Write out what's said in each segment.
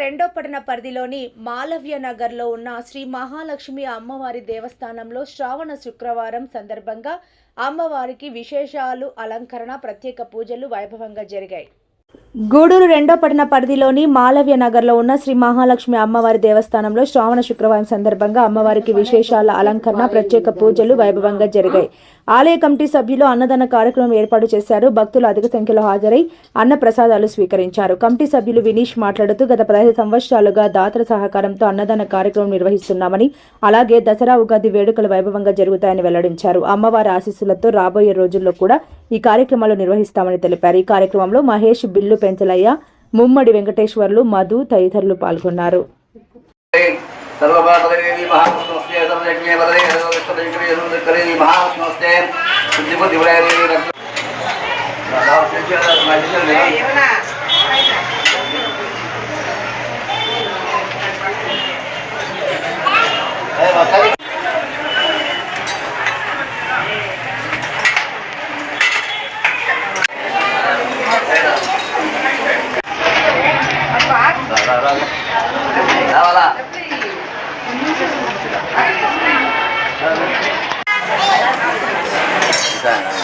రెండో పట్టణ పరిధిలోని మాలవ్య నగర్లో ఉన్న శ్రీ మహాలక్ష్మి అమ్మవారి దేవస్థానంలో శ్రావణ శుక్రవారం సందర్భంగా అమ్మవారికి విశేషాలు అలంకరణ ప్రత్యేక పూజలు వైభవంగా జరిగాయి. గూడూరు రెండో పట్టణ పరిధిలోని మాలవ్య నగర్లో ఉన్న శ్రీ మహాలక్ష్మి అమ్మవారి దేవస్థానంలో శ్రావణ శుక్రవారం సందర్భంగా అమ్మవారికి విశేషాల అలంకరణ ప్రత్యేక పూజలు వైభవంగా జరిగాయి. ఆలయ కమిటీ సభ్యులు అన్నదాన కార్యక్రమం ఏర్పాటు చేశారు. భక్తులు అధిక సంఖ్యలో హాజరై అన్న ప్రసాదాలు స్వీకరించారు. కమిటీ సభ్యులు వినీష్ మాట్లాడుతూ గత పదహైదు సంవత్సరాలుగా దాతల సహకారంతో అన్నదాన కార్యక్రమం నిర్వహిస్తున్నామని అలాగే దసరా ఉగాది వేడుకలు వైభవంగా జరుగుతాయని వెల్లడించారు. అమ్మవారి ఆశీస్సులతో రాబోయే రోజుల్లో కూడా ఈ కార్యక్రమాలు నిర్వహిస్తామని తెలిపారు. ఈ కార్యక్రమంలో మహేష్ బిల్లు పెంచలయ్య ముమ్మడి వెంకటేశ్వర్లు మధు తదితరులు పాల్గొన్నారు. सर्वपाददेवी महाविष्णुस्ते सर्वयज्ञे वरदे सर्वविष्णुकरे सर्वकरेवी महाविष्णुस्ते बुद्धिबुद्धिवरे देवी रक्त Hey, what's up? మా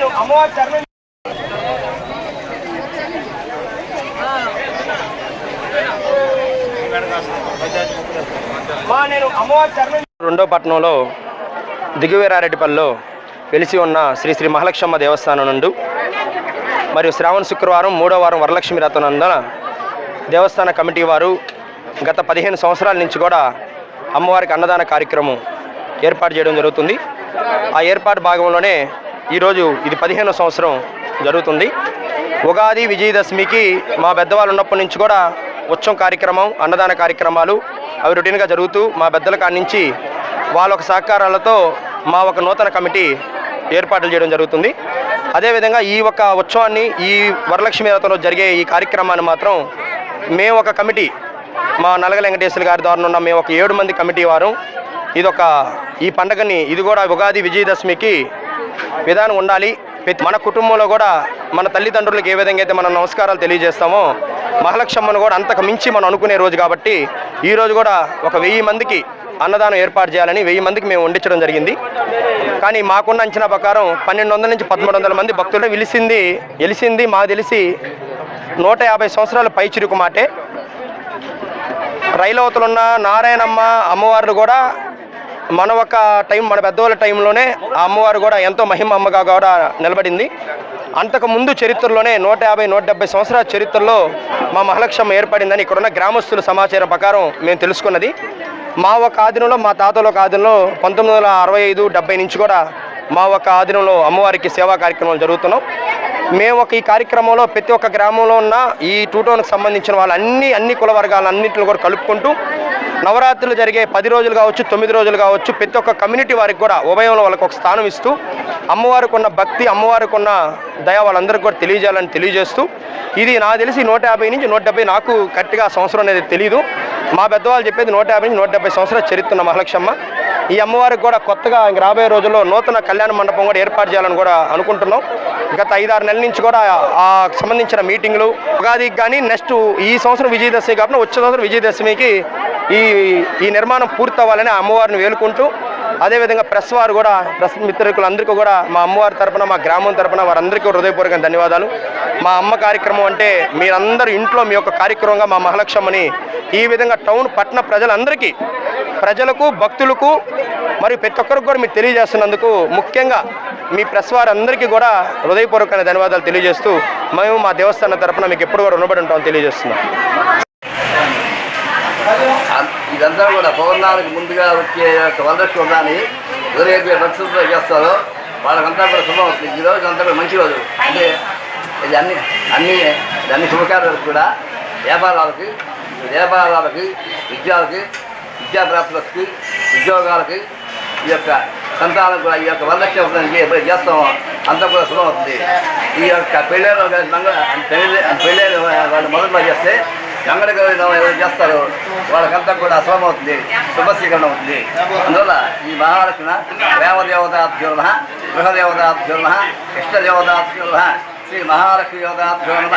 నేను అమ్మవారి చరణం మా నేను అమ్మవారి చరణం రెండో పట్టణంలో దిగువీరారెడ్డిపల్లిలో వెలిసి ఉన్న శ్రీ శ్రీ మహాలక్ష్మ దేవస్థానం నుండి మరియు శ్రావణ శుక్రవారం మూడో వారం వరలక్ష్మి రథనందున దేవస్థాన కమిటీ వారు గత పదిహేను సంవత్సరాల నుంచి కూడా అమ్మవారికి అన్నదాన కార్యక్రమం ఏర్పాటు చేయడం జరుగుతుంది. ఆ ఏర్పాటు భాగంలోనే ఈరోజు ఇది పదిహేనో సంవత్సరం జరుగుతుంది. ఉగాది విజయదశమికి మా పెద్దవాళ్ళు ఉన్నప్పటి నుంచి కూడా ఉత్సవం కార్యక్రమం అన్నదాన కార్యక్రమాలు అవి రొటీన్గా జరుగుతూ మా పెద్దల కాడి నుంచి వాళ్ళ ఒక సహకారాలతో మా ఒక నూతన కమిటీ ఏర్పాట్లు చేయడం జరుగుతుంది. అదేవిధంగా ఈ ఒక ఉత్సవాన్ని ఈ వరలక్ష్మి రథంలో జరిగే ఈ కార్యక్రమాన్ని మాత్రం మేము ఒక కమిటీ మా నలగ వెంకటేశ్వర గారి ద్వారా ఉన్న మేము ఒక ఏడు మంది కమిటీ వారు. ఇదొక ఈ పండగని ఇది కూడా ఉగాది విజయదశమికి విధానం ఉండాలి. మన కుటుంబంలో కూడా మన తల్లిదండ్రులకు ఏ విధంగా అయితే మనం నమస్కారాలు తెలియజేస్తామో మహాలక్ష్మను కూడా అంతకు మించి మనం అనుకునే రోజు కాబట్టి ఈ రోజు కూడా ఒక వెయ్యి మందికి అన్నదానం ఏర్పాటు చేయాలని వెయ్యి మందికి మేము వండించడం జరిగింది. కానీ మాకున్న అంచనా ప్రకారం పన్నెండు వందల నుంచి పదమూడు వందల మంది భక్తులు వెలిసింది వెలిసింది మాకు తెలిసి నూట యాభై సంవత్సరాల పై చిరుకు మాటే. రైలవతలున్న నారాయణమ్మ అమ్మవార్లు కూడా మన ఒక టైం మన పెద్దవాళ్ళ టైంలోనే ఆ అమ్మవారు కూడా ఎంతో మహిమ అమ్మగా కూడా నిలబడింది. అంతకు ముందు చరిత్రలోనే నూట యాభై నూట డెబ్బై సంవత్సరాల చరిత్రలో మా మహాలక్ష్మ ఏర్పడిందని ఇక్కడున్న గ్రామస్తుల సమాచారం ప్రకారం మేము తెలుసుకున్నది. మా ఒక ఆధీనంలో మా తాతల ఒక ఆధీనంలో పంతొమ్మిది వందల అరవై ఐదు డెబ్బై నుంచి కూడా మా ఒక ఆధీనంలో అమ్మవారికి సేవా కార్యక్రమాలు జరుగుతున్నాం. మేము ఒక ఈ కార్యక్రమంలో ప్రతి ఒక్క గ్రామంలో ఉన్న ఈ టూ టౌన్కి సంబంధించిన వాళ్ళు అన్ని అన్ని కుల వర్గాలన్నింటిని కూడా కలుపుకుంటూ నవరాత్రులు జరిగే పది రోజులు కావచ్చు తొమ్మిది రోజులు కావచ్చు ప్రతి ఒక్క కమ్యూనిటీ వారికి కూడా ఉభయంలో వాళ్ళకి ఒక స్థానం ఇస్తూ అమ్మవారికి ఉన్న భక్తి అమ్మవారికి ఉన్న దయ వాళ్ళందరికీ కూడా తెలియజేయాలని తెలియజేస్తూ ఇది నాకు తెలిసి నూట యాభై నుంచి నూట డెబ్బై నాకు కరెక్ట్గా సంవత్సరం అనేది తెలియదు మా పెద్దవాళ్ళు చెప్పేది నూట యాభై నుంచి నూట డెబ్బై సంవత్సరాల చరిత్ర మహాలక్ష్మ ఈ అమ్మవారికి కూడా కొత్తగా ఇంక రాబోయే రోజుల్లో నూతన కళ్యాణ మండపం కూడా ఏర్పాటు చేయాలని కూడా అనుకుంటున్నాం. గత ఐదారు నెలల నుంచి కూడా ఆ సంబంధించిన మీటింగ్లు ఉగాదికి కానీ నెక్స్ట్ ఈ సంవత్సరం విజయదశమి కాకుండా వచ్చే సంవత్సరం విజయదశమికి ఈ ఈ నిర్మాణం పూర్తవ్వాలని ఆ అమ్మవారిని వేలుకుంటూ అదేవిధంగా ప్రెస్ వారు కూడా ప్రెస్ మిత్రులందరికీ కూడా మా అమ్మవారి తరపున మా గ్రామం తరపున వారందరికీ హృదయపూర్వక ధన్యవాదాలు. మా అమ్మ కార్యక్రమం అంటే మీరందరూ ఇంట్లో మీ యొక్క కార్యక్రమంగా మా మహాలక్ష్మని ఈ విధంగా టౌన్ పట్టణ ప్రజలందరికీ ప్రజలకు భక్తులకు మరియు ప్రతి ఒక్కరికి కూడా మీరు తెలియజేస్తున్నందుకు ముఖ్యంగా మీ ప్రెస్ వారందరికీ కూడా హృదయపూర్వకమైన ధన్యవాదాలు తెలియజేస్తూ మేము మా దేవస్థానం తరపున మీకు ఎప్పుడు కూడా రుణపడి ఉంటామని తెలియజేస్తున్నాం. ఇదంతా కూడా పౌర్ణానికి ముందుగా వచ్చే యొక్క కానీ ఎవరైతే భక్తులతో చేస్తారో. వాళ్ళకంతా కూడా శుభం. అవుతుంది ఈ రోజు అంతా కూడా మంచి రోజు. అంటే ఇది అన్ని అన్ని అన్ని శుభకార్యాలకు కూడా వ్యాపారాలకి వ్యాపారాలకి విద్యాలకి విద్యాప్రాప్తులకి ఉద్యోగాలకి ఈ యొక్క సంతానం కూడా ఈ యొక్క వరలక్ష్మి ఎప్పుడైతే ఎప్పుడు చేస్తామో అంతా కూడా శుభం అవుతుంది. ఈ యొక్క పెళ్ళైన మంగళ పెళ్ళి పెళ్ళైన వాళ్ళు మొదట్లో చేస్తే గంగడ ఎవరు చేస్తారో. వాళ్ళకంతా కూడా శుభం అవుతుంది శుభస్వీకరణ అవుతుంది అందువల్ల ఈ మహాలక్ష్మణ దేవదేవతాభ్యుర్మ గృహదేవతాభ్యుర్మ ఇష్టదేవతాభ్యుర్మ శ్రీ మహాలక్ష్మి దేవతాభ్యుర్మ